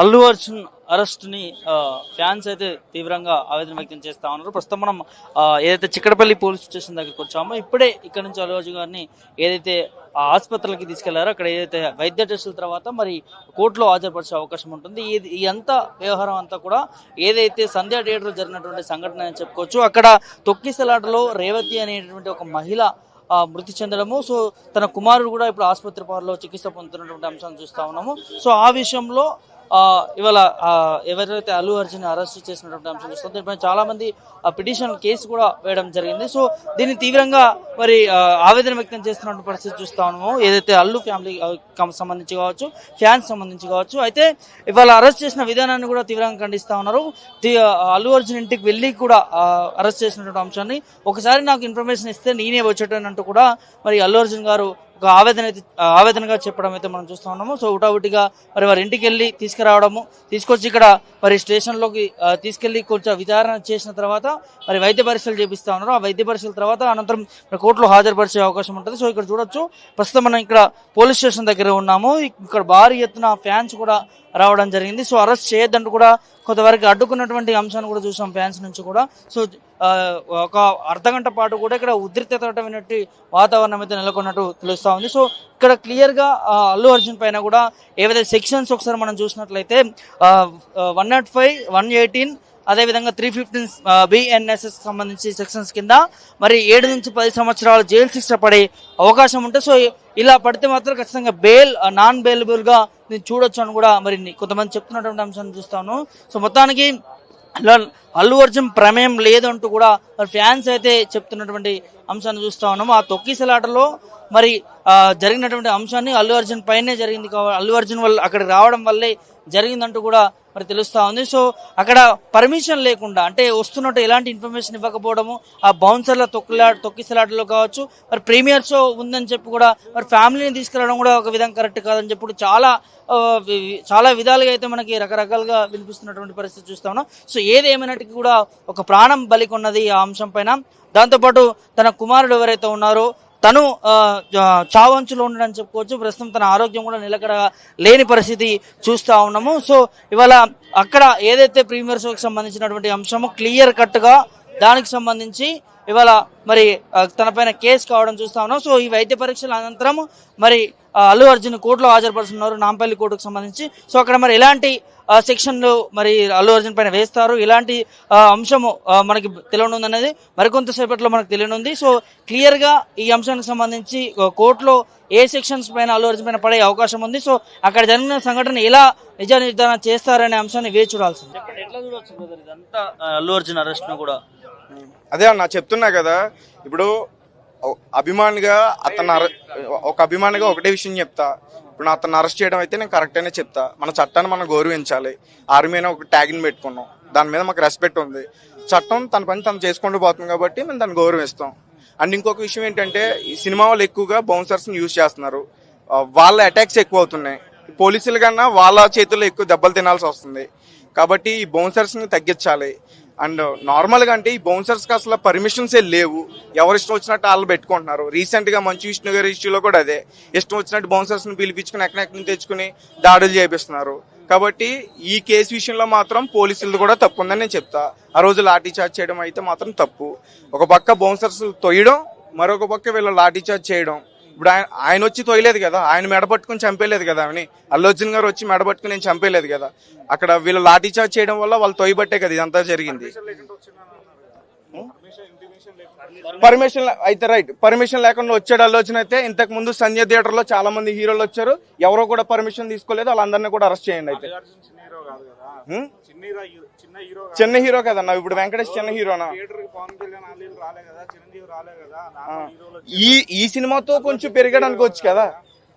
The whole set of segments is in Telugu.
అల్లు అర్జున్ అరెస్ట్ని ఫ్యాన్స్ అయితే తీవ్రంగా ఆవేదన వ్యక్తం చేస్తా ఉన్నారు. ప్రస్తుతం మనం ఏదైతే చిక్కడపల్లి పోలీస్ స్టేషన్ దగ్గరికి వచ్చామో ఇప్పుడే ఇక్కడ నుంచి అల్లు అర్జున్ గారిని ఏదైతే ఆసుపత్రికి తీసుకెళ్ళారో అక్కడ ఏదైతే వైద్య టెస్టుల తర్వాత మరి కోర్టులో హాజరుపరిచే అవకాశం ఉంటుంది. ఇది ఈ అంతా వ్యవహారం అంతా కూడా ఏదైతే సంధ్యా థియేటర్ జరిగినటువంటి సంఘటన అని చెప్పుకోవచ్చు అక్కడ తొక్కిసలాటలో రేవతి అనేటువంటి ఒక మహిళ మృతి చెందడము. సో తన కుమారుడు కూడా ఇప్పుడు ఆసుపత్రి పాలలో చికిత్స పొందుతున్నటువంటి అంశాన్ని చూస్తా ఉన్నాము. సో ఆ విషయంలో ఇవాళ ఎవరైతే అల్లు అర్జున్ అరెస్ట్ చేసినటువంటి అంశం చూస్తాం దీనిపై చాలా మంది పిటిషన్ కేసు కూడా వేయడం జరిగింది. సో దీన్ని తీవ్రంగా మరి ఆవేదన వ్యక్తం చేస్తున్న పరిస్థితి చూస్తా ఉన్నాము. ఏదైతే అల్లు ఫ్యామిలీ సంబంధించి కావచ్చు ఫ్యాన్స్ సంబంధించి కావచ్చు అయితే ఇవాళ అరెస్ట్ చేసిన విధానాన్ని కూడా తీవ్రంగా ఖండిస్తా ఉన్నారు. అల్లు అర్జున్ ఇంటికి వెళ్ళి కూడా అరెస్ట్ చేసినటువంటి అంశాన్ని ఒకసారి నాకు ఇన్ఫర్మేషన్ ఇస్తే నేనే వచ్చేటానంటూ కూడా మరి అల్లు అర్జున్ గారు ఒక ఆవేదన అయితే ఆవేదనగా చెప్పడం అయితే మనం చూస్తూ ఉన్నాము. సో ఉటావుటిగా మరి వారి ఇంటికి వెళ్ళి తీసుకురావడము తీసుకొచ్చి ఇక్కడ మరి స్టేషన్లోకి తీసుకెళ్ళి కొంచెం విచారణ చేసిన తర్వాత మరి వైద్య పరీక్షలు చేపిస్తా ఉన్నారు. ఆ వైద్య పరీక్షల తర్వాత అనంతరం కోర్టులో హాజరుపరిచే అవకాశం ఉంటుంది. సో ఇక్కడ చూడొచ్చు ప్రస్తుతం మనం ఇక్కడ పోలీస్ స్టేషన్ దగ్గర ఉన్నాము. ఇక్కడ భారీ ఎత్తున ఫ్యాన్స్ కూడా రావడం జరిగింది. సో అరెస్ట్ చేయొద్దంటూ కూడా కొంతవరకు అడ్డుకున్నటువంటి అంశాన్ని కూడా చూసాం ఫ్యాన్స్ నుంచి కూడా. సో ఒక అర్ధ గంట పాటు కూడా ఇక్కడ ఉద్రిక్తమైనట్టు వాతావరణం అయితే నెలకొన్నట్టు తెలుస్తూ ఉంది. సో ఇక్కడ క్లియర్గా అల్లు అర్జున్ పైన కూడా ఏవైతే సెక్షన్స్ ఒకసారి మనం చూసినట్లయితే one naught five one eighteen అదేవిధంగా త్రీ ఫిఫ్టీన్ బిఎన్ఎస్ఎస్ సంబంధించి సెక్షన్స్ కింద మరి ఏడు నుంచి పది సంవత్సరాలు జైలు శిక్ష పడే అవకాశం ఉంటే సో ఇలా పడితే మాత్రం ఖచ్చితంగా బెయిల్ నాన్ బెయిలబుల్గా నేను చూడొచ్చు అని కూడా మరి కొంతమంది చెప్తున్నటువంటి అంశాన్ని చూస్తాను. సో మొత్తానికి అల్లు- అల్లు అర్జున్ ప్రమేయం లేదంటూ కూడా మరి ఫ్యాన్స్ అయితే చెప్తున్నటువంటి అంశాన్ని చూస్తా ఉన్నాము. ఆ తొక్కిసలాటలో మరి జరిగినటువంటి అంశాన్ని అల్లు అర్జున్ పైనే జరిగింది కాబట్టి అల్లు అర్జున్ వల్ల అక్కడికి రావడం వల్లే జరిగిందంటూ కూడా మరి తెలుస్తా ఉంది. సో అక్కడ పర్మిషన్ లేకుండా అంటే వస్తున్నట్టు ఎలాంటి ఇన్ఫర్మేషన్ ఇవ్వకపోవడము ఆ బౌన్సర్ల తొక్కిలా తొక్కిసలాటలో కావచ్చు మరి ప్రీమియర్ షో ఉందని చెప్పి కూడా మరి ఫ్యామిలీని తీసుకురావడం కూడా ఒక విధంగా కరెక్ట్ కాదని చెప్పి చాలా చాలా విధాలుగా అయితే మనకి రకరకాలుగా వినిపిస్తున్నటువంటి పరిస్థితి చూస్తా ఉన్నాం. సో ఏది ఏమైనట్టుగా కూడా ఒక ప్రాణం బలికొన్నది ఆ అంశం పైన. దాంతోపాటు తన కుమారుడు ఎవరైతే ఉన్నారో తను చావంచులో ఉండడం చెప్పుకోవచ్చు. ప్రస్తుతం తన ఆరోగ్యం కూడా నిలకడ లేని పరిస్థితి చూస్తూ ఉన్నాము. సో ఇవాళ అక్కడ ఏదైతే ప్రీమియర్ షోకి సంబంధించినటువంటి అంశము క్లియర్ కట్గా దానికి సంబంధించి ఇవాళ మరి తన పైన కేసు కావడం చూస్తా ఉన్నాం. సో ఈ వైద్య పరీక్షల అనంతరం మరి అల్లు అర్జున్ కోర్టులో హాజరుపరుస్తున్నారు నాంపల్లి కోర్టుకు సంబంధించి. సో అక్కడ మరి ఎలాంటి సెక్షన్లు మరి అల్లు అర్జున్ పైన వేస్తారు? ఇలాంటి అంశము మనకి తెలియనుంది అనేది మరికొంతసేపట్లో మనకు తెలియనుంది. సో క్లియర్గా ఈ అంశానికి సంబంధించి కోర్టులో ఏ సెక్షన్స్ పైన అల్లు అర్జున్ పైన పడే అవకాశం ఉంది. సో అక్కడ జరిగిన సంఘటన ఎలా నిజ నిర్ధారణ చేస్తారనే అంశాన్ని వేచి చూడాల్సింది. ఎట్లా అల్లు అర్జున్ అరెస్ట్ను కూడా. అదే అన్న చెప్తున్నా కదా ఇప్పుడు అభిమానిగా అతను ఒక అభిమానిగా ఒకటే విషయం చెప్తా. ఇప్పుడు అతను అరెస్ట్ చేయడం అయితే నేను కరెక్ట్ అనే చెప్తా. మన చట్టాన్ని మనం గౌరవించాలి. ఆర్మీ అనే ఒక ట్యాగ్ని పెట్టుకున్నాం. దాని మీద మాకు రెస్పెక్ట్ ఉంది. చట్టం తన పని తను చేసుకుంటూ పోతుంది కాబట్టి మేము దాన్ని గౌరవిస్తాం. అండ్ ఇంకొక విషయం ఏంటంటే ఈ సినిమా వాళ్ళు ఎక్కువగా బౌన్సర్స్ని యూజ్ చేస్తున్నారు. వాళ్ళ అటాక్స్ ఎక్కువ అవుతున్నాయి పోలీసుల కన్నా వాళ్ళ చేతుల్లో ఎక్కువ దెబ్బలు తినాల్సి వస్తుంది. కాబట్టి ఈ బౌన్సర్స్ని తగ్గించాలి. అండ్ నార్మల్గా అంటే ఈ బౌన్సర్స్కి అసలు పర్మిషన్సే లేవు. ఎవరు ఇష్టం వచ్చినట్టు వాళ్ళు పెట్టుకుంటున్నారు. రీసెంట్గా మంచు విష్ణు గారి ఇష్యూలో కూడా అదే. ఇష్టం వచ్చినట్టు బౌన్సర్స్ని పిలిపించుకుని ఎక్కడెక్కడి తెచ్చుకుని దాడులు చేపిస్తున్నారు. కాబట్టి ఈ కేసు విషయంలో మాత్రం పోలీసులు కూడా తప్పు ఉందని నేను చెప్తా. ఆ రోజు లాఠీ చార్జ్ చేయడం అయితే మాత్రం తప్పు. ఒక పక్క బౌన్సర్స్ తొయ్యడం మరొక పక్క వీళ్ళు లాఠీ చార్జ్ చేయడం. ఇప్పుడు ఆయన ఆయన వచ్చి తొయలేదు కదా. ఆయన మెడ పట్టుకుని చంపేయలేదు కదా ఆమెని. అల్లు అర్జున్ గారు వచ్చి మెడ పట్టుకుని నేను చంపేయలేదు కదా. అక్కడ వీళ్ళు లాఠీ చార్జ్ చేయడం వల్ల వాళ్ళు తొయ్యబట్టే కదా ఇదంతా జరిగింది. పర్మిషన్ అయితే రైట్ పర్మిషన్ లేకుండా వచ్చాడు అర్జున్ అయితే ఇంతకు ముందు సంజయ్ థియేటర్లో చాలా మంది హీరోలు వచ్చారు. ఎవరో కూడా పర్మిషన్ తీసుకోలేదు. వాళ్ళందరినీ కూడా అరెస్ట్ చేయండి అయితే. చిన్న హీరో కాదు ఇప్పుడు వెంకటేష్ చిన్న హీరోనా వాళ్ళు ఈ ఈ సినిమాతో కొంచెం పెరిగాడు అనుకోవచ్చు కదా.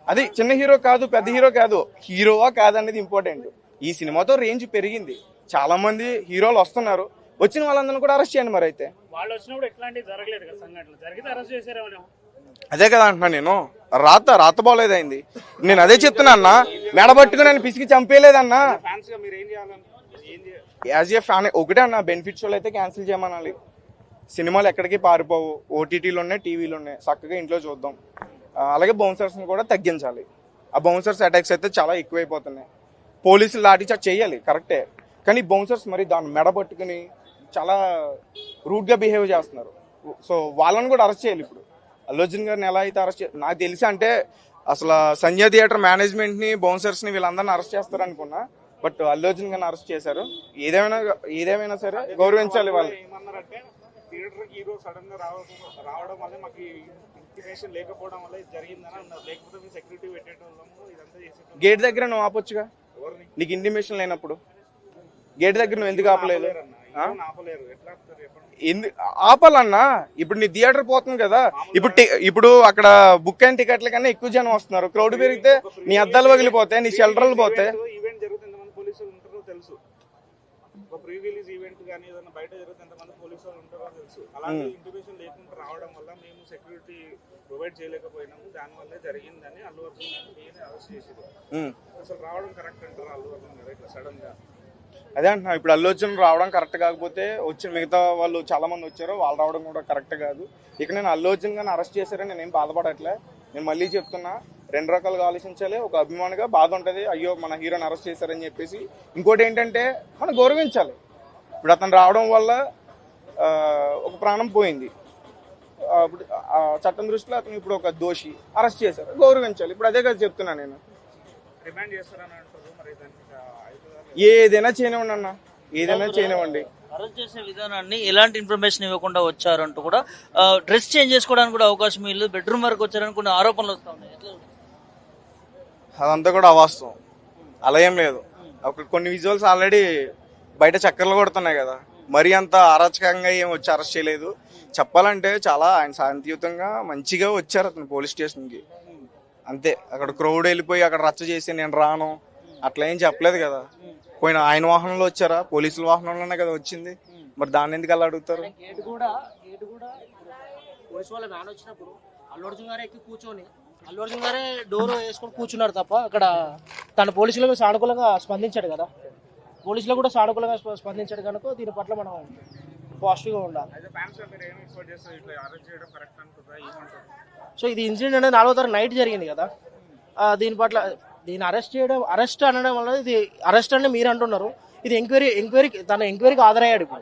అది చిన్న హీరో కాదు పెద్ద హీరో కాదు హీరోవా కాదనేది ఇంపార్టెంట్. ఈ సినిమాతో రేంజ్ పెరిగింది. చాలా మంది హీరోలు వస్తున్నారు. వచ్చిన వాళ్ళందరినీ కూడా అరెస్ట్ చేయండి మరి అయితే. వాళ్ళు వచ్చినప్పుడు ఎట్లాంటివి జరగలేదు కదా సంఘటనలు. జరిగితే అరెస్ట్ చేశారేమో అదే కదా అంటున్నా నేను. రాత రాత బాగోలేదైంది. నేను అదే చెప్తున్నా అన్న. మెడబట్టుకుని నేను పిసికి చంపేయలేదన్నా. ఫ్యాన్స్గా మీరు ఏం చేయాలని? ఏం చేయాలి? యాజ్ ఏ ఫ్యాన్ ఒకటే అన్న బెనిఫిట్ షోలు అయితే క్యాన్సిల్ చేయమనాలి. సినిమాలు ఎక్కడికి పారిపోవు. ఓటీటీలు ఉన్నాయి టీవీలు ఉన్నాయి. చక్కగా ఇంట్లో చూద్దాం. అలాగే బౌన్సర్స్ని కూడా తగ్గించాలి. ఆ బౌన్సర్స్ అటాక్స్ అయితే చాలా ఎక్కువైపోతున్నాయి. పోలీసులు లాఠీ చార్జ్ చేయాలి కరెక్టే. కానీ బౌన్సర్స్ మరి దాన్ని మెడబట్టుకుని చాలా రూట్గా బిహేవ్ చేస్తున్నారు. సో వాళ్ళని కూడా అరెస్ట్ చేయాలి ఇప్పుడు. అల్లు అర్జున్ గారిని ఎలా అయితే అరెస్ట్ నాకు తెలిసి అంటే అసలు సంజయ్ థియేటర్ మేనేజ్మెంట్ని బౌన్సర్స్ని వీళ్ళందరిని అరెస్ట్ చేస్తారు అనుకున్నా. బట్ అల్లు అర్జున్ గారిని అరెస్ట్ చేశారు. ఏదేమైనా ఏదేమైనా సరే గౌరవించాలి వాళ్ళు. ఏమన్నారంటే థియేటర్ హీరో సడన్గా రావడం రావడం వల్ల మాకు ఇంటిమేషన్ లేకపోవడం వల్ల ఇది జరిగిందని అన్నారు. లేకపోతే మేము సెక్యూరిటీ పెట్టేటోళ్ళము ఇదంతా చేసేటోళ్ళం గేట్ దగ్గర నువ్వు ఆపొచ్చుగా? ఎవరిని? నీకు ఇంటిమేషన్ లేనప్పుడు? గేట్ దగ్గర నువ్వు ఎందుకు ఆపలేదు? ఆపలేరన్న. హీరోని ఆపలేరు? ఎట్లా ఆపుతారు చెప్పండి. ఎందు ఆపాలన్నా? ఇప్పుడు నీ థియేటర్ పోతుంది కదా. ఇప్పుడు టి- ఇప్పుడు అక్కడ బుక్ అయిన టికెట్ల కన్నా ఎక్కువ జనం వస్తున్నారు. క్రౌడ్ పెరిగితే నీ అద్దాలు పగిలిపోతాయి నీ షెల్టర్లు పోతాయి. ఈవెంట్ జరిగితే ఎంతమంది పోలీసులు ఉంటారో తెలుసు. ఒక ప్రీ రిలీజ్ కానీ ఏదైనా బయట జరిగితే ఎంతమంది పోలీసు వాళ్ళు ఉంటారో తెలుసు. అలాంటి ఇంటిమేషన్ లేకుండా రావడం వల్ల మేము సెక్యూరిటీ ప్రొవైడ్ చేయలేకపోయినాము. దానివల్లే జరిగిందని అల్లు అర్జున్ నేనే అరెస్ట్ చేసేది. అసలు రావడం కరెక్ట్ అంటారు అల్లు అర్జున్ గారు ఇట్లా సడన్గా? అదే అంటున్నా ఇప్పుడు అల్లు అర్జున్ రావడం కరెక్ట్ కాకపోతే వచ్చి మిగతా వాళ్ళు చాలా మంది వచ్చారు వాళ్ళు రావడం కూడా కరెక్ట్ కాదు. ఇక నేను అల్లు అర్జున్ గారిని అరెస్ట్ చేశారని నేను బాధపడట్లే. నేను మళ్ళీ చెప్తున్నా రెండు రకాలుగా ఆలోచించాలి. ఒక అభిమానిగా బాధ ఉంటుంది. అయ్యో మన హీరోని అరెస్ట్ చేశారని చెప్పేసి. ఇంకోటి ఏంటంటే మనం గౌరవించాలి. ఇప్పుడు అతను రావడం వల్ల ఆ, ఒక ప్రాణం పోయింది. ఇప్పుడు చట్టం దృష్టిలో అతను ఇప్పుడు ఒక దోషి అరెస్ట్ చేశారు గౌరవించాలి. ఇప్పుడు అదే కదా చెప్తున్నా నేను. ఏదైనా చేయనివ్వండి అన్న ఏదైనా చేయనివ్వండి. అరెస్ట్ చేసే విధానాన్ని ఎలాంటి ఇన్ఫర్మేషన్ ఇవ్వకుండా వచ్చారంటూ కూడా డ్రెస్ చేంజ్ చేసుకోవడానికి కూడా అవకాశం లేదు. బెడ్రూమ్ వరకు వచ్చారని కొన్ని ఆరోపణలు వస్తా ఉన్నాయి? అదంతా కూడా అవాస్తవం. అలా ఏం లేదు. అక్కడ కొన్ని విజువల్స్ ఆల్రెడీ బయట చక్కర్లు కొడుతున్నాయి కదా. మరీ అంత అరాచకంగా ఏం వచ్చి అరెస్ట్ చేయలేదు. చెప్పాలంటే చాలా ఆయన శాంతియుతంగా మంచిగా వచ్చారు అతను పోలీస్ స్టేషన్కి. అంతే అక్కడ క్రౌడ్ వెళ్ళిపోయి అక్కడ రచ్చ చేసి నేను రాను అట్లా ఏం చెప్పలేదు కదా. పోయిన ఆయన వాహనంలో వచ్చారా? పోలీసుల వాహనంలోనే కదా వచ్చింది. మరి దాన్ని ఎందుకు అలా అడుగుతారు? అల్లు అర్జున్ గారే కూర్చొని అల్లు అర్జున్ గారే డోర్ వేసుకొని కూర్చున్నాడు తప్ప అక్కడ తన పోలీసులకు సానుకూలంగా స్పందించాడు కదా. పోలీసులు కూడా సానుకూలంగా స్ప- స్పందించాడు కనుక దీని పట్ల మనం పాజిటివ్గా ఉండాలి. సో ఇది ఇన్సిడెంట్ అనేది నాలుగో తారీఖు నైట్ జరిగింది కదా. దీని పట్ల దీన్ని అరెస్ట్ చేయడం అరెస్ట్ అనడం వల్ల ఇది అరెస్ట్ అని మీరు అంటున్నారు. ఇది ఎంక్వైరీ ఎంక్వైరీకి తన ఎంక్వైరీకి హాజరయ్యాడు ఇప్పుడు.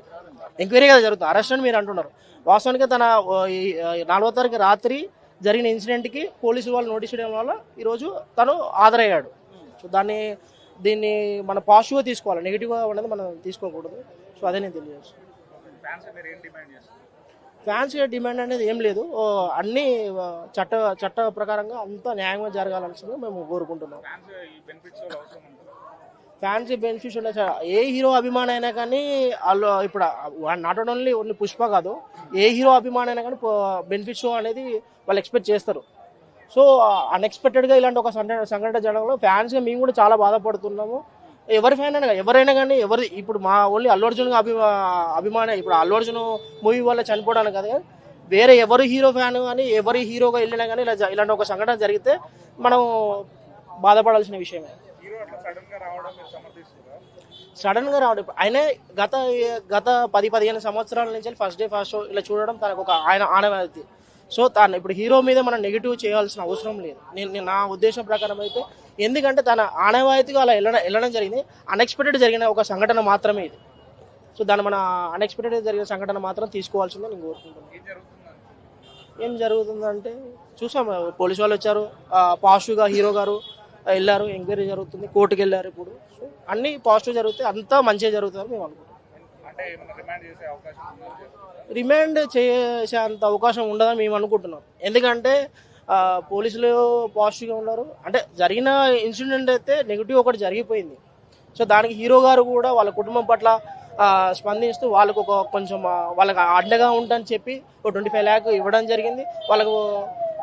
ఎంక్వైరీ కదా జరుగుతుంది. అరెస్ట్ అని మీరు అంటున్నారు. వాస్తవానికి తన నాలుగో తారీఖు రాత్రి జరిగిన ఇన్సిడెంట్కి పోలీసు వాళ్ళు నోటీస్ చేయడం వల్ల ఈరోజు తను హాజరయ్యాడు. సో దాన్ని దీన్ని మన పాజిటివ్గా తీసుకోవాలి. నెగిటివ్గా అనేది మనం తీసుకోకూడదు. సో అదే నేను తెలియజేస్తాను ఫ్యాన్స్ డిమాండ్ చేస్తారు ఫ్యాన్స్ డిమాండ్ అనేది ఏం లేదు. అన్ని చట్ట చట్ట ప్రకారంగా అంతా న్యాయంగా జరగాలనిసింది మేము కోరుకుంటున్నాం. ఫ్యాన్స్ బెనిఫిట్స్ ఉండే ఏ హీరో అభిమాని అయినా కానీ వాళ్ళు ఇప్పుడు నాట్ ఓన్లీ ఓన్లీ పుష్ప కాదు. ఏ హీరో అభిమాని అయినా కానీ బెనిఫిట్స్ అనేది వాళ్ళు ఎక్స్పెక్ట్ చేస్తారు. సో అన్ఎక్స్పెక్టెడ్గా ఇలాంటి ఒక సంఘటన సంఘటన జరగడంలో ఫ్యాన్స్గా మేము కూడా చాలా బాధపడుతున్నాము. ఎవరి ఫ్యాన్ అయినా ఎవరైనా కానీ ఎవరి ఇప్పుడు మా ఓన్లీ అల్లు అర్జున్ అభిమా అభిమాని ఇప్పుడు అల్లు అర్జున్ మూవీ వల్ల చనిపోవడానికి కదా వేరే ఎవరు హీరో ఫ్యాన్ కానీ ఎవరి హీరోగా వెళ్ళినా కానీ ఇలా ఇలాంటి ఒక సంఘటన జరిగితే మనం బాధపడాల్సిన విషయమే. సడన్గా రావడం రావడం ఆయన గత గత పది పదిహేను సంవత్సరాల నుంచి ఫస్ట్ డే ఫస్ట్ షో ఇలా చూడడం తనకు ఒక ఆయన ఆనవాయితీ. సో తను ఇప్పుడు హీరో మీద మనం నెగిటివ్ చేయాల్సిన అవసరం లేదు. నేను నా ఉద్దేశం ప్రకారం అయితే ఎందుకంటే తన ఆనవాయితీగా అలా వెళ్ళడం వెళ్ళడం జరిగింది. అన్ఎక్స్పెక్టెడ్ జరిగిన ఒక సంఘటన మాత్రమే ఇది. సో దాన్ని మన అన్ఎక్స్పెక్టెడ్ జరిగిన సంఘటన మాత్రం తీసుకోవాల్సిందే నేను కోరుకుంటున్నాను. ఏం జరుగుతుందంటే చూసాం పోలీసు వాళ్ళు వచ్చారు. పాజిటివ్గా హీరో గారు వెళ్ళారు ఎంక్వైరీ జరుగుతుంది కోర్టుకి వెళ్ళారు ఇప్పుడు. సో అన్ని పాజిటివ్ జరుగుతాయి అంతా మంచిగా జరుగుతుందని మేము అనుకుంటున్నాం. అంటే రిమాండ్ చేసే అవకాశం రిమాండ్ చేసేంత అవకాశం ఉండదని మేము అనుకుంటున్నాం. ఎందుకంటే పోలీసులు పాజిటివ్గా ఉన్నారు. అంటే జరిగిన ఇన్సిడెంట్ అయితే నెగిటివ్ ఒకటి జరిగిపోయింది. సో దానికి హీరో గారు కూడా వాళ్ళ కుటుంబం పట్ల స్పందిస్తూ వాళ్ళకు ఒక కొంచెం వాళ్ళకి అండగా ఉంటని చెప్పి ఒక ట్వంటీ ఫైవ్ ల్యాక్ ఇవ్వడం జరిగింది. వాళ్ళకు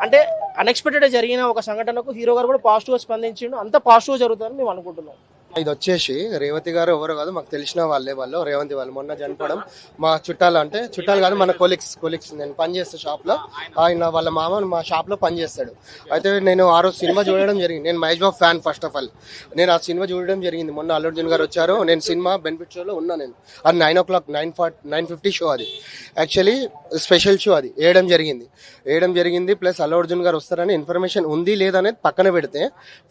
అంటే అన్ఎక్స్పెక్టెడ్ జరిగిన ఒక సంఘటనకు హీరో గారు కూడా పాజిటివ్గా స్పందించిండు. అంత పాజిటివ్గా జరుగుతుందని మేము అనుకుంటున్నాం. ఇది వచ్చేసి రేవతి గారు ఎవరు కాదు మాకు తెలిసిన వాళ్ళే వాళ్ళు రేవంతి వాళ్ళు. మొన్న చనిపోవడం మా చుట్టాలు అంటే చుట్టాలు కాదు మన కొలిక్స్ కొలిక్స్ నేను పనిచేస్తాను షాప్లో ఆయన వాళ్ళ మామ మా షాప్లో పనిచేస్తాడు అయితే నేను ఆ రోజు సినిమా చూడడం జరిగింది. నేను Mahesh Babu fan first of all నేను ఆ సినిమా చూడడం జరిగింది. మొన్న అల్లు అర్జున్ గారు వచ్చారు. నేను సినిమా బెనిఫిట్ షోలో ఉన్నా నేను. అది nine o'clock nine forty nine fifty show అది. యాక్చువల్లీ స్పెషల్ షో అది. వేయడం జరిగింది. వేయడం జరిగింది ప్లస్ అల్లు అర్జున్ గారు వస్తారని ఇన్ఫర్మేషన్ ఉంది లేదనేది పక్కన పెడితే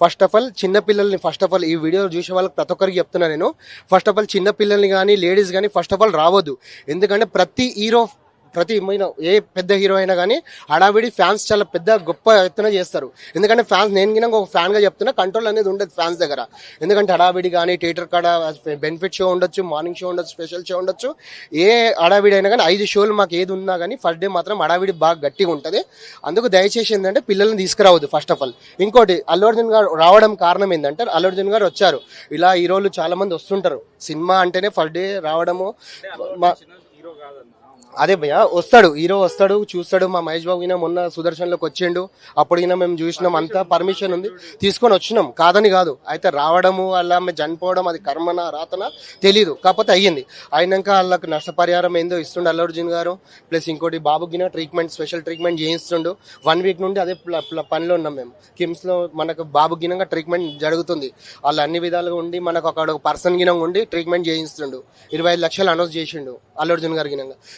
ఫస్ట్ ఆఫ్ ఆల్ చిన్న పిల్లల్ని ఫస్ట్ ఆఫ్ ఆల్ ఈ వీడియో చూసి వాళ్ళకి ప్రతి ఒక్కరికి చెప్తున్నా నేను. ఫస్ట్ ఆఫ్ ఆల్ చిన్న పిల్లల్ని కానీ లేడీస్ కానీ ఫస్ట్ ఆఫ్ ఆల్ రావద్దు. ఎందుకంటే ప్రతి హీరో ప్రతి ఏ పెద్ద హీరో అయినా కానీ హడావిడి ఫ్యాన్స్ చాలా పెద్ద గొప్ప ఎత్తున చేస్తారు. ఎందుకంటే ఫ్యాన్స్ నేను గిన ఒక ఫ్యాన్గా చెప్తున్నా కంట్రోల్ అనేది ఉండదు ఫ్యాన్స్ దగ్గర. ఎందుకంటే హడావిడి కానీ థియేటర్ కాడ బెనిఫిట్ షో ఉండొచ్చు మార్నింగ్ షో ఉండొచ్చు స్పెషల్ షో ఉండొచ్చు. ఏ హడావిడి అయినా కానీ ఐదు షోలు మాకు ఏది ఉన్నా కానీ ఫస్ట్ డే మాత్రం హడావిడి బాగా గట్టిగా ఉంటుంది. అందుకు దయచేసి ఏంటంటే పిల్లల్ని తీసుకురావద్దు ఫస్ట్ ఆఫ్ ఆల్. ఇంకోటి అల్లు అర్జున్ గారు రావడం కారణం ఏంటంటే అల్లు అర్జున్ గారు వచ్చారు. ఇలా హీరోలు చాలా మంది వస్తుంటారు. సినిమా అంటేనే ఫస్ట్ డే రావడము మా అదే భయ్య వస్తాడు హీరో వస్తాడు చూస్తాడు మా మహేష్ బాబు ఈయన మొన్న సుదర్శన్లోకి వచ్చిండు అప్పుడు ఈయన మేము చూసినాం అంతా పర్మిషన్ ఉంది. తీసుకొని వచ్చినాం కాదని కాదు అయితే రావడము అలా ఆమె చనిపోవడం అది కర్మన రాతన తెలియదు కాకపోతే అయ్యింది. అయినాక వాళ్ళకి నష్టపరిహారం ఏందో ఇస్తుండు అల్లు అర్జున్ గారు ప్లస్ ఇంకోటి బాబు గిన ట్రీట్మెంట్ స్పెషల్ ట్రీట్మెంట్ చేయిస్తుండు. వన్ వీక్ నుండి అదే పనిలో ఉన్నాం మేము. కిమ్స్లో మనకు బాబు గినంగా ట్రీట్మెంట్ జరుగుతుంది. వాళ్ళు అన్ని విధాలుగా ఉండి మనకు అక్కడ ఒక పర్సన్ గినంగా ఉండి ట్రీట్మెంట్ చేయిస్తుండు. ఇరవై ఐదు లక్షలు అనౌన్స్ చేసిండు. అల్లు అర్జున్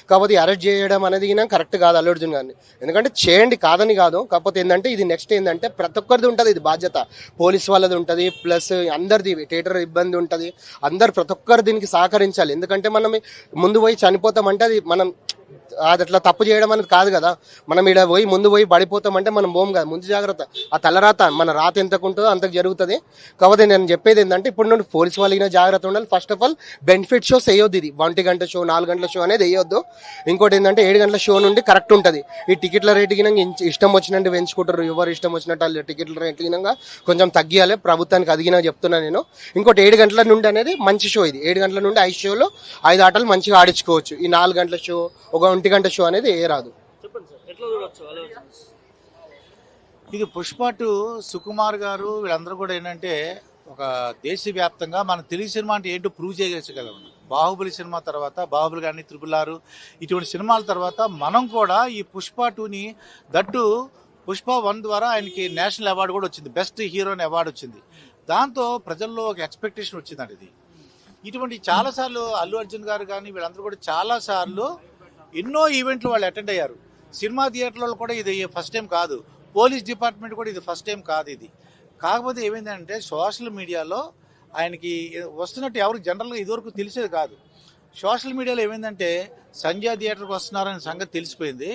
కాకపోతే అరెస్ట్ చేయడం అనేది కరెక్ట్ కాదు అల్లు అర్జున్ గారిని. ఎందుకంటే చేయండి కాదని కాదు కాకపోతే ఏంటంటే ఇది నెక్స్ట్ ఏంటంటే ప్రతి ఒక్కరిది ఉంటుంది ఇది బాధ్యత. పోలీస్ వాళ్ళది ఉంటుంది ప్లస్ అందరిది థియేటర్ ఇబ్బంది ఉంటుంది. అందరు ప్రతి ఒక్కరు దీనికి సహకరించాలి. ఎందుకంటే మనం ముందు పోయి చనిపోతామంటే అది మనం అది అట్లా తప్పు చేయడం అనేది కాదు కదా. మనం ఇక్కడ పోయి ముందు పోయి పడిపోతామంటే మనం పోం కదా. ముందు జాగ్రత్త. ఆ తలరాత మన రాత ఎంతకు ఉంటుందో అంతకు జరుగుతుంది. కాకపోతే నేను చెప్పేది ఏంటంటే ఇప్పుడు నుండి పోలీస్ వాళ్ళకి జాగ్రత్త ఉండాలి. First of all benefit shows వేయొద్దు ఇది. ఒంటి గంట షో నాలుగు గంటల షో అనేది వేయొద్దు ఇంకోటి ఏంటంటే ఏడు గంటల షో నుండి కరెక్ట్ ఉంటుంది. ఈ టికెట్ల రేటు గినంగా ఇష్టం వచ్చినట్టు పెంచుకుంటారు. ఎవరు ఇష్టం వచ్చినట్టు వాళ్ళు టికెట్ల రేటు గినంగా కొంచెం తగ్గియాలి. ప్రభుత్వానికి అదిగినా చెప్తున్నా నేను. ఇంకోటి ఏడు గంటల నుండి అనేది మంచి షో ఇది. ఏడు గంటల నుండి ఐదు షోలో ఐదు ఆటలు మంచిగా ఆడించుకోవచ్చు. ఈ నాలుగు గంటల షో ఒక ఒంటి గంట షో అనేది ఏ రాదు. ఇది పుష్ప టూ సుకుమార్ గారు వీళ్ళందరూ కూడా ఏంటంటే ఒక దేశవ్యాప్తంగా మన తెలుగు సినిమా అంటే ఏంటో ప్రూవ్ చేయగలం బాహుబలి సినిమా తర్వాత బాహుబలి కానీ త్రిపుల్ ఆరు ఇటువంటి సినిమాల తర్వాత మనం కూడా ఈ పుష్ప టూని దట్టు పుష్ప వన్ ద్వారా ఆయనకి నేషనల్ అవార్డు కూడా వచ్చింది. బెస్ట్ హీరోని అవార్డు వచ్చింది. దాంతో ప్రజల్లో ఒక ఎక్స్పెక్టేషన్ వచ్చిందండి ఇది. ఇటువంటి చాలాసార్లు అల్లు అర్జున్ గారు కానీ వీళ్ళందరూ కూడా చాలాసార్లు ఎన్నో ఈవెంట్లు వాళ్ళు అటెండ్ అయ్యారు. సినిమా థియేటర్లలో కూడా ఇది ఫస్ట్ టైం కాదు. పోలీస్ డిపార్ట్మెంట్ కూడా ఇది ఫస్ట్ టైం కాదు ఇది. కాకపోతే ఏమైందంటే సోషల్ మీడియాలో ఆయనకి వస్తున్నట్టు ఎవరికి జనరల్గా ఇదివరకు తెలిసేది కాదు. సోషల్ మీడియాలో ఏమైందంటే సంజయ్ థియేటర్కి వస్తున్నారనే సంగతి తెలిసిపోయింది.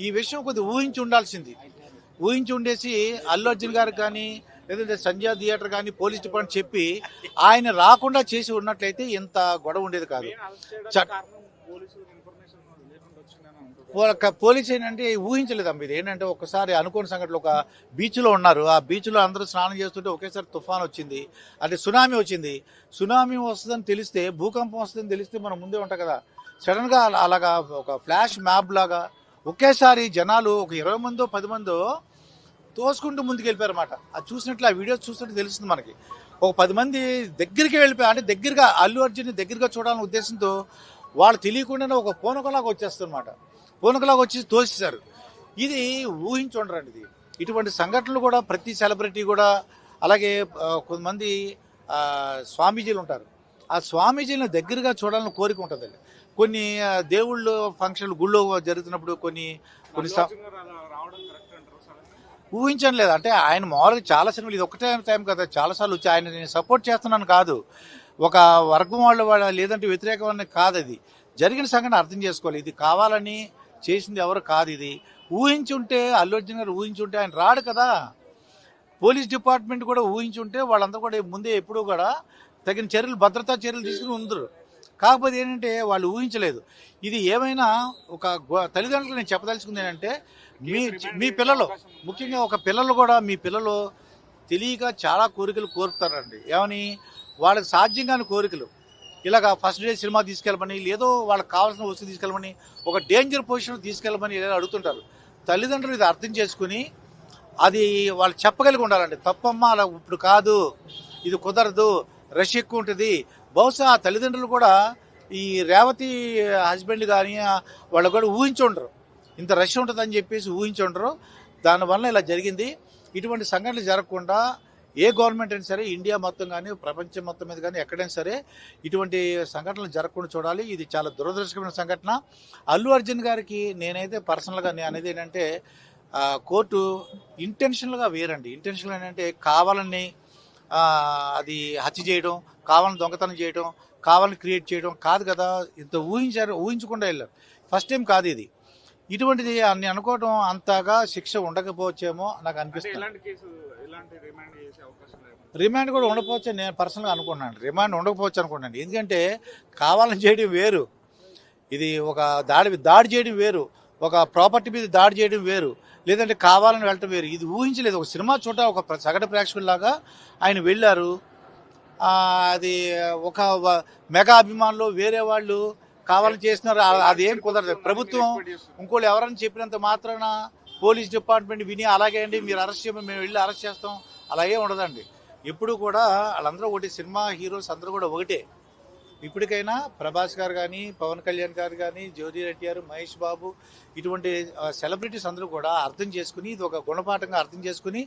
ఈ విషయం కొద్దిగా ఊహించి ఉండాల్సింది. ఊహించి ఉండేసి అల్లు అర్జున్ గారికి కానీ లేదంటే సంజయ్ థియేటర్ కానీ పోలీస్ డిపార్ట్మెంట్ చెప్పి ఆయన రాకుండా చేసి ఉన్నట్లయితే ఇంత గొడవ ఉండేది కాదు చట్- కారణం పోలీసులకు ఇన్ఫర్మేషన్ లేకుండా వచ్చిందని ఉంటుంది వాళ్ళ పోలీస్ ఏంటంటే ఊహించలేదు అమ్మ ఇది. ఏంటంటే ఒకసారి అనుకోని సంఘటనలు ఒక బీచ్లో ఉన్నారు. ఆ బీచ్లో అందరూ స్నానం చేస్తుంటే ఒకేసారి తుఫాన్ వచ్చింది. అంటే సునామీ వచ్చింది. సునామీ వస్తుందని తెలిస్తే భూకంపం వస్తుందని తెలిస్తే మనం ముందే ఉంటాం కదా. సడన్గా అలాగా ఒక ఫ్లాష్ మ్యాప్ లాగా ఒకేసారి జనాలు ఒక ఇరవై మందో పది మందో తోసుకుంటూ ముందుకు వెళ్ళిపోయారన్నమాట అది చూసినట్లు ఆ వీడియో చూస్తుంటే తెలుస్తుంది మనకి. ఒక పది మంది దగ్గరికి వెళ్ళిపోయారు అంటే దగ్గరగా అల్లు అర్జున్ దగ్గరగా చూడాలనే ఉద్దేశంతో వాళ్ళు తెలియకుండానే ఒక పూనకలాగా వచ్చేస్తారన్నమాట పూనకలాగా వచ్చి తోసేశారు. ఇది ఊహించుండరండి ఇది. ఇటువంటి సంఘటనలు కూడా ప్రతి సెలబ్రిటీ కూడా అలాగే కొంతమంది స్వామీజీలు ఉంటారు. ఆ స్వామీజీలను దగ్గరగా చూడాలని కోరిక ఉంటుందండి. కొన్ని దేవుళ్ళు ఫంక్షన్లు గుళ్ళో జరుగుతున్నప్పుడు కొన్ని కొన్ని రావడం ఊహించడం లేదు అంటే ఆయన మామూలుగా చాలా సినిమాలు ఇది ఒకటే టైం కదా. చాలాసార్లు వచ్చి ఆయన నేను సపోర్ట్ చేస్తున్నాను కాదు. ఒక వర్గం వాళ్ళ వాళ్ళ లేదంటే వ్యతిరేకం అనేది కాదు అది. జరిగిన సంఘటన అర్థం చేసుకోవాలి. ఇది కావాలని చేసింది ఎవరు కాదు ఇది. ఊహించుంటే అల్లు అర్జున్ గారు ఊహించుంటే ఆయన రాడు కదా. పోలీస్ డిపార్ట్మెంట్ కూడా ఊహించుంటే వాళ్ళందరూ కూడా ముందే ఎప్పుడూ కూడా తగిన చర్యలు భద్రతా చర్యలు తీసుకుని ఉందరు కాకపోతే ఏంటంటే వాళ్ళు ఊహించలేదు. ఇది ఏమైనా ఒక గో- తల్లిదండ్రులకు నేను చెప్పదలుచుకుంది ఏంటంటే మీ మీ పిల్లలు ముఖ్యంగా ఒక పిల్లలు కూడా మీ పిల్లలు తెలియక చాలా కోరికలు కోరుతారండి. ఏమని? వాళ్ళకి సాధ్యం కాని కోరికలు. ఇలాగ ఫస్ట్ డే సినిమా తీసుకెళ్ళమని లేదో వాళ్ళకి కావాల్సిన వస్తువు తీసుకెళ్ళమని ఒక డేంజర్ పొజిషన్ తీసుకెళ్ళమని ఇలా అడుగుతుంటారు. తల్లిదండ్రులు ఇది అర్థం చేసుకుని అది వాళ్ళు చెప్పగలిగి ఉండాలండి. తప్పమ్మ అలా ఇప్పుడు కాదు ఇది కుదరదు రష్ ఎక్కువ ఉంటుంది. బహుశా ఆ తల్లిదండ్రులు కూడా ఈ రేవతి హస్బెండ్ కానీ వాళ్ళు కూడా ఊహించుండరు ఇంత రష్ ఉంటుందని చెప్పేసి ఊహించుండరు దానివల్ల ఇలా జరిగింది. ఇటువంటి సంఘటనలు జరగకుండా ఏ గవర్నమెంట్ అయినా సరే ఇండియా మొత్తం కానీ ప్రపంచం మొత్తం మీద కానీ ఎక్కడైనా సరే ఇటువంటి సంఘటనలు జరగకుండా చూడాలి. ఇది చాలా దురదృష్టకరమైన సంఘటన. అల్లు అర్జున్ గారికి నేనైతే పర్సనల్గా నేను అనేది ఏంటంటే కోర్టు ఇంటెన్షనల్గా వేరండి. ఇంటెన్షనల్ ఏంటంటే కావాలని అది హత్య చేయడం కావాలని దొంగతనం చేయడం కావాలని క్రియేట్ చేయడం కాదు కదా. ఇంత ఊహించారు ఊహించకుండా వెళ్ళారు. ఫస్ట్ టైం కాదు ఇది. ఇటువంటిది అని అనుకోవడం అంతగా శిక్ష ఉండకపోవచ్చేమో నాకు అనిపిస్తుంది. రిమాండ్ కూడా ఉండకపోవచ్చు నేను పర్సనల్గా అనుకున్నాను రిమాండ్ ఉండకపోవచ్చు అనుకున్నాను ఎందుకంటే కావాలని చేయడం వేరు. ఇది ఒక దాడి దాడి చేయడం వేరు. ఒక ప్రాపర్టీ మీద దాడి చేయడం వేరు. లేదంటే కావాలని వెళ్ళటం వేరు. ఇది ఊహించలేదు. ఒక సినిమా చూడ ఒక సగటు ప్రేక్షకుల్లాగా ఆయన వెళ్ళారు. అది ఒక మెగా అభిమానులు వేరే వాళ్ళు కావాలని అది ఏం కుదరదు. ప్రభుత్వం ఇంకోళ్ళు ఎవరైనా చెప్పినంత మాత్రాన పోలీస్ డిపార్ట్మెంట్ విని అలాగే అండి మీరు అరెస్ట్ చేయమని మేము వెళ్ళి అరెస్ట్ చేస్తాం. అలాగే ఉండదండి. ఎప్పుడు కూడా వాళ్ళందరూ ఒకటి సినిమా హీరోస్ అందరూ కూడా ఒకటే. ఇప్పటికైనా ప్రభాస్ గారు కానీ పవన్ కళ్యాణ్ గారు కానీ జ్యోతి రెడ్డి గారు మహేష్ బాబు ఇటువంటి సెలబ్రిటీస్ అందరూ కూడా అర్థం చేసుకుని ఇది ఒక గుణపాఠంగా అర్థం చేసుకుని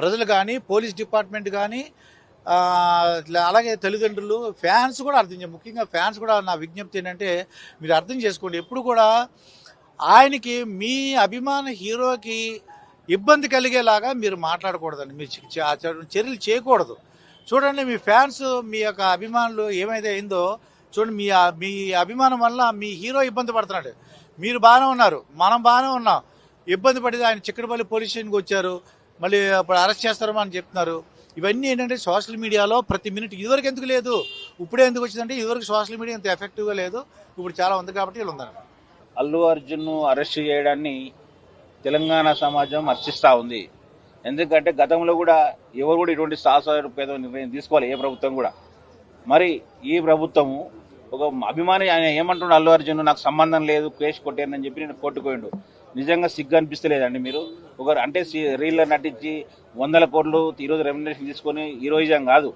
ప్రజలు కానీ పోలీస్ డిపార్ట్మెంట్ కానీ ఇట్లా అలాగే తల్లిదండ్రులు ఫ్యాన్స్ కూడా అర్థం చేయాలి ముఖ్యంగా ఫ్యాన్స్ కూడా నా విజ్ఞప్తి ఏంటంటే మీరు అర్థం చేసుకోండి. ఎప్పుడు కూడా ఆయనకి మీ అభిమాన హీరోకి ఇబ్బంది కలిగేలాగా మీరు మాట్లాడకూడదండి. మీరు చర్యలు చేయకూడదు. చూడండి మీ ఫ్యాన్స్ మీ యొక్క అభిమానులు ఏమైతే అయిందో చూడండి మీ మీ అభిమానం వల్ల మీ హీరో ఇబ్బంది పడుతున్నాడు. మీరు బాగానే ఉన్నారు. మనం బాగానే ఉన్నాం. ఇబ్బంది పడి ఆయన చిక్కడపల్లి పోలీస్ స్టేషన్కి వచ్చారు. మళ్ళీ అప్పుడు అరెస్ట్ చేస్తారో అని చెప్తున్నారు. ఇవన్నీ ఏంటంటే సోషల్ మీడియాలో ప్రతి మినిట్ ఇదివరకు ఎందుకు లేదు? ఇప్పుడే ఎందుకు వచ్చిందంటే ఇదివరకు సోషల్ మీడియా ఇంత ఎఫెక్టివ్గా లేదు. ఇప్పుడు చాలా ఉంది కాబట్టి వీళ్ళు ఉందండి అల్లు అర్జున్ను అరెస్ట్ చేయడాన్ని తెలంగాణ సమాజం హర్షిస్తూ ఉంది. ఎందుకంటే గతంలో కూడా ఎవరు కూడా ఇటువంటి సాహసోపేద నిర్ణయం తీసుకోవాలి ఏ ప్రభుత్వం కూడా. మరి ఈ ప్రభుత్వము ఒక అభిమాని ఆయన ఏమంటున్నాడు అల్లు అర్జున్ నాకు సంబంధం లేదు కేసు కొట్టానని చెప్పి నేను కొట్టుకోండు నిజంగా సిగ్గు అనిపిస్తలేదండి మీరు? ఒక అంటే రీల్లో నటించి వందల కోట్లు ఈరోజు రెమ్యునరేషన్ తీసుకొని ఈరోజు కాదు.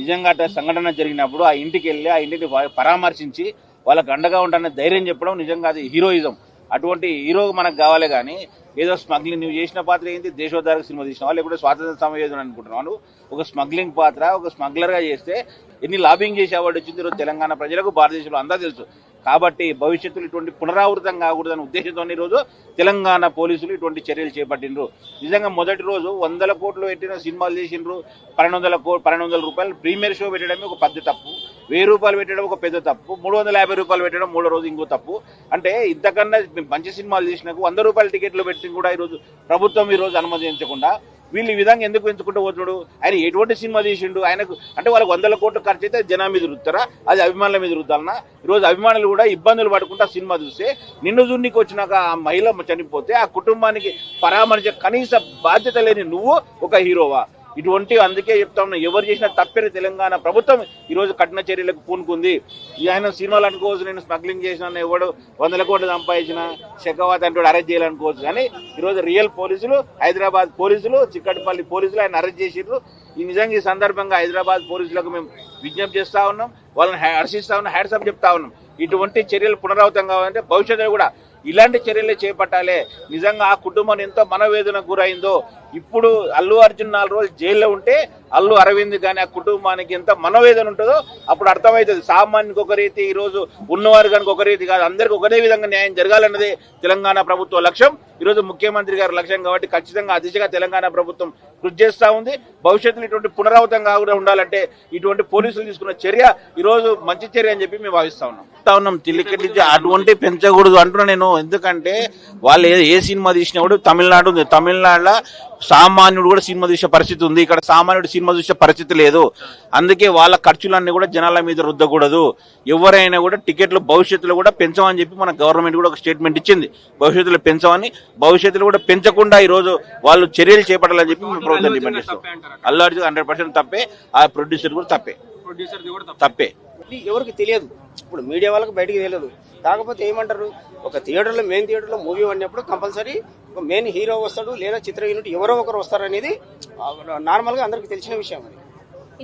నిజంగా అట్లా సంఘటన జరిగినప్పుడు ఆ ఇంటికి వెళ్ళి ఆ ఇంటిని పరామర్శించి వాళ్ళకి అండగా ఉంటానని ధైర్యం చెప్పడం నిజంగా అది హీరోయిజం. అటువంటి హీరో మనకు కావాలి కానీ ఏదో స్మగ్లింగ్ నువ్వు చేసిన పాత్ర ఏంటి? దేశోద్ధారక సినిమా తీసినావా? లేకపోతే స్వాతంత్ర సమయోధన అనుకుంటున్నాను ఒక స్మగ్లింగ్ పాత్ర ఒక స్మగ్లర్గా చేస్తే ఎన్ని లాబింగ్ చేసే అవార్డు వచ్చింది ఈరోజు తెలంగాణ ప్రజలకు భారతదేశంలో అంతా తెలుసు. కాబట్టి భవిష్యత్తులో ఇటువంటి పునరావృతం కాకూడదనే ఉద్దేశంతో ఈరోజు తెలంగాణ పోలీసులు ఇటువంటి చర్యలు చేపట్టిండ్రు. నిజంగా మొదటి రోజు వందల కోట్లు పెట్టిన సినిమాలు చేసినారు పన్నెండు వందల కో పన్నెండు వందల రూపాయలు ప్రీమియర్ షో పెట్టడమే ఒక పెద్ద తప్పు. వెయ్యి రూపాయలు పెట్టడం ఒక పెద్ద తప్పు. మూడు వందల యాభై రూపాయలు పెట్టడం మూడో రోజు ఇంకో తప్పు. అంటే ఇంతకన్నా మంచి సినిమాలు చేసినాకు వంద రూపాయల టికెట్లు పెట్టి కూడా ఈరోజు ప్రభుత్వం ఈరోజు అనుమతించకుండా వీళ్ళు ఈ విధంగా ఎందుకు ఎంచుకుంటూ పోతున్నాడు? ఆయన ఎటువంటి సినిమా తీసిండు? ఆయనకు అంటే వాళ్ళకి వందల కోట్లు ఖర్చు అయితే జనం మీద రుద్దుతారా? అది అభిమానుల మీద రుద్దాలన్నా ఈరోజు అభిమానులు కూడా ఇబ్బందులు పడుకుంటా సినిమా చూస్తే నిన్ను జున్నికి వచ్చినాక ఆ మహిళ చనిపోతే ఆ కుటుంబానికి పరామర్శ కనీస బాధ్యత లేని నువ్వు ఒక హీరోవా? ఇటువంటి అందుకే చెప్తా ఉన్నా. ఎవరు చేసిన తప్పేరు తెలంగాణ ప్రభుత్వం ఈరోజు కఠిన చర్యలకు పూనుకుంది. ఆయన సినిమాలు అనుకోవచ్చు నేను స్మగ్లింగ్ చేసిన ఎవడు వందల కోట్లు సంపాదించిన షెకవాత్ అంటే అరెస్ట్ చేయాలనుకోవచ్చు. కానీ ఈరోజు రియల్ పోలీసులు హైదరాబాద్ పోలీసులు చిక్కటిపల్లి పోలీసులు ఆయన అరెస్ట్ చేసిర్రు. ఈ నిజంగా ఈ సందర్భంగా హైదరాబాద్ పోలీసులకు మేము విజ్ఞప్తి చేస్తా ఉన్నాం. వాళ్ళని హర్షిస్తా ఉన్నాం హ్యాడ్సప్ చెప్తా ఉన్నాం. ఇటువంటి చర్యలు పునరావృతం కావాలంటే భవిష్యత్తులో కూడా ఇలాంటి చర్యలే చేపట్టాలి. నిజంగా ఆ కుటుంబం ఎంతో మనవేదనకు గురైందో. ఇప్పుడు అల్లు అర్జున్ నాలుగు రోజులు జైల్లో ఉంటే అల్లు అరవింద్ కానీ ఆ కుటుంబానికి ఎంత మనోవేదన ఉంటుందో అప్పుడు అర్థమవుతుంది. సామాన్యునికి ఒక రీతి ఈరోజు ఉన్నవారు కనుక ఒక రీతి కాదు. అందరికి ఒకటే విధంగా న్యాయం జరగాలన్నదే తెలంగాణ ప్రభుత్వ లక్ష్యం. ఈరోజు ముఖ్యమంత్రి గారి లక్ష్యం కాబట్టి ఖచ్చితంగా ఆ దిశగా తెలంగాణ ప్రభుత్వం కృషి చేస్తూ ఉంది. భవిష్యత్తులో ఇటువంటి పునరావృతం కాకుండా ఉండాలంటే ఇటువంటి పోలీసులు తీసుకున్న చర్య ఈరోజు మంచి చర్య అని చెప్పి మేము భావిస్తా ఉన్నాం. ఉన్నాం తిల్లికెట్టి అటువంటి పెంచకూడదు అంటున్నా నేను. ఎందుకంటే వాళ్ళు ఏ- ఏ సినిమా తీసినా కూడా తమిళనాడు ఉంది. తమిళనాడులో సామాన్యుడు కూడా సినిమా చూసే పరిస్థితి ఉంది. ఇక్కడ సామాన్యుడు సినిమా చూసే పరిస్థితి లేదు. అందుకే వాళ్ళ ఖర్చులన్నీ కూడా జనాల మీద రుద్దకూడదు. ఎవరైనా కూడా టికెట్లు భవిష్యత్తులో కూడా పెంచమని చెప్పి మన గవర్నమెంట్ కూడా ఒక స్టేట్మెంట్ ఇచ్చింది. భవిష్యత్తులో పెంచమని భవిష్యత్తులో కూడా పెంచకుండా ఈ రోజు వాళ్ళు చర్యలు చేపట్టాలని చెప్పి మేము ప్రభుత్వం డిమాండ్ చేస్తాం అల్లు అర్జున్ హండ్రెడ్ పర్సెంట్ తప్పే ఆ ప్రొడ్యూసర్ కూడా తప్పే. తప్పే. ఎవరికి తెలియదు. ఇప్పుడు మీడియా వాళ్ళకి బయటికి తెలియదు. కాకపోతే ఏమంటారు? ఒక థియేటర్లో మెయిన్ థియేటర్లో మూవీ అన్నప్పుడు కంపల్సరీ ఒక మెయిన్ హీరో వస్తాడు లేదా చిత్ర యూనిట్ ఎవరో ఒకరు వస్తారు అనేది నార్మల్గా అందరికి తెలిసిన విషయం అది.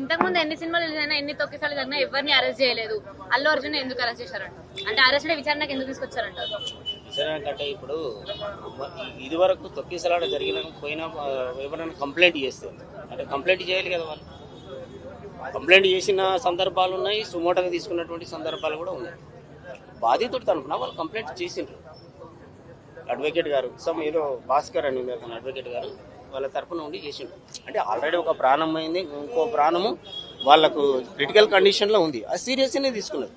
ఇంతకు ముందు ఎన్ని సినిమాలు అయినా ఎన్ని తొక్కిసాలు జరిగినా ఎవరిని అరెస్ట్ చేయలేదు. అల్లు అర్జున్ ఎందుకు అరెస్ట్ చేశారంట? అంటే అరెస్ట్ విచారణకు ఎందుకు తీసుకొచ్చారంట? అంటే ఇప్పుడు ఇది వరకు తొక్కిసలాట జరిగిన పోయిన ఎవరైనా కంప్లైంట్ చేస్తే అంటే కంప్లైంట్ చేయాలి కదా వాళ్ళు. కంప్లైంట్ చేసిన సందర్భాలు ఉన్నాయి సుమోటగా తీసుకున్నటువంటి సందర్భాలు కూడా ఉన్నాయి. బాధితుడు తరఫున వాళ్ళు కంప్లైంట్ చేసిండ్రు. అడ్వకేట్ గారు సమ్ ఏదో భాస్కర్ అని ఉంది అడ్వకేట్ గారు వాళ్ళ తరఫున ఉండి చేసిండ్రు. అంటే ఆల్రెడీ ఒక ప్రాణం అయింది ఇంకో ప్రాణము వాళ్ళకు క్రిటికల్ కండిషన్లో ఉంది. అది సీరియస్గానే తీసుకున్నారు.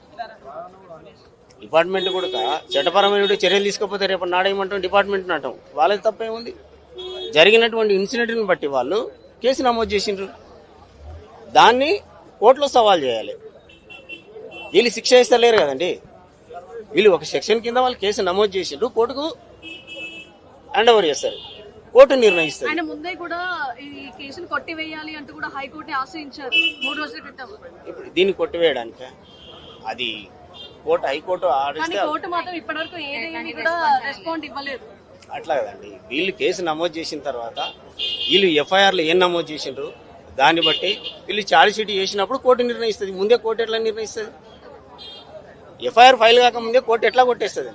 డిపార్ట్మెంట్ కూడా చట్టపరమైన చర్యలు తీసుకోకపోతే రేపు నాడేయమంటాం డిపార్ట్మెంట్ అంటాం. వాళ్ళది తప్పేముంది? జరిగినటువంటి ఇన్సిడెంట్ని బట్టి వాళ్ళు కేసు నమోదు చేసిండ్రు. దాన్ని కోర్టులో సవాల్ చేయాలి. వీళ్ళు శిక్ష ఇస్తలేరు కదండి. వీళ్ళు ఒక సెక్షన్ కింద వాళ్ళు కేసు నమోదు చేసిండ్రు కోర్టుకు హ్యాండ్ ఓవర్ చేస్తారు. కోర్టు నిర్ణయిస్తారు ఆయన ముందే కూడా ఈ కేసును కొట్టివేయాలి అంటూ కూడా హైకోర్టు ఆశ్రయించారు మూడు రోజుల క్రితం. ఇప్పుడు దీన్ని కొట్టివేయడానికి? అది కోర్టు హైకోర్టు కానీ ఆడిస్తే కోర్టు మాత్రం ఇప్పటివరకు ఏదేమి కూడా రెస్పాండ్ ఇవ్వలేదు. అట్లా కదండి. వీళ్ళు కేసు నమోదు చేసిన తర్వాత వీళ్ళు ఎఫ్ఐఆర్లు ఏం నమోదు చేసిండ్రు? దాన్ని బట్టి వీళ్ళు ఛార్జ్ షీట్ చేసినప్పుడు కోర్టు నిర్ణయిస్తుంది. ముందే కోర్టు ఎట్లా నిర్ణయిస్తుంది? ఎఫ్ఐఆర్ ఫైల్ కాకముందే కోర్టు ఎట్లా కొట్టేస్తుంది